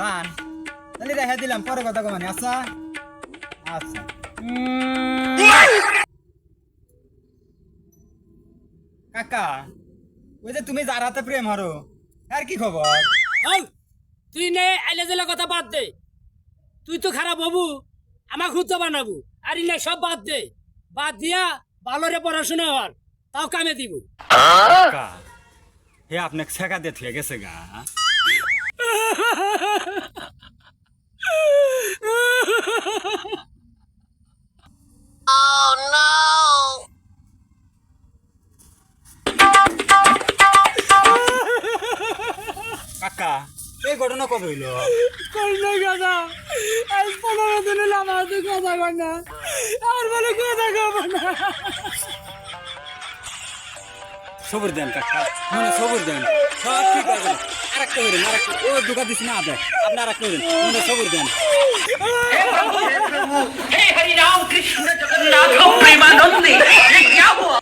জান তাহলে রেখে দিলাম পরে কথা কমানি আচ্ছা? আচ্ছা। কাকা ওই যে তুমি যার হাতে প্রেম হারো আর কি খবর? তুই নে আইলে দিলে কথা বাদ দে। তুই তো খারাপ হবু আমার খুঁজ বানাবো আর ইনে সব বাদ দে। বাদ দিয়া ভালোরে পড়াশোনা হওয়ার তাও কামে দিব। হে আপনাকে শেখা দিয়ে থুয়ে গেছে গা। কাকা এই ঘটনা কবে হইল? করলে কথা আজ পনেরো দিন আমার হাতে কথা কর না আর বলে কথা কব না। সবর দেন কাকা মনে সবর দেন। সব ঠিক আছে। আরেকটা করেন আরেকটা ও দুকা দিস না আদে আপনি আরেকটা করেন মনে সবর দেন हे हरि राम कृष्ण जगन्नाथ प्रेमानंद ये क्या हुआ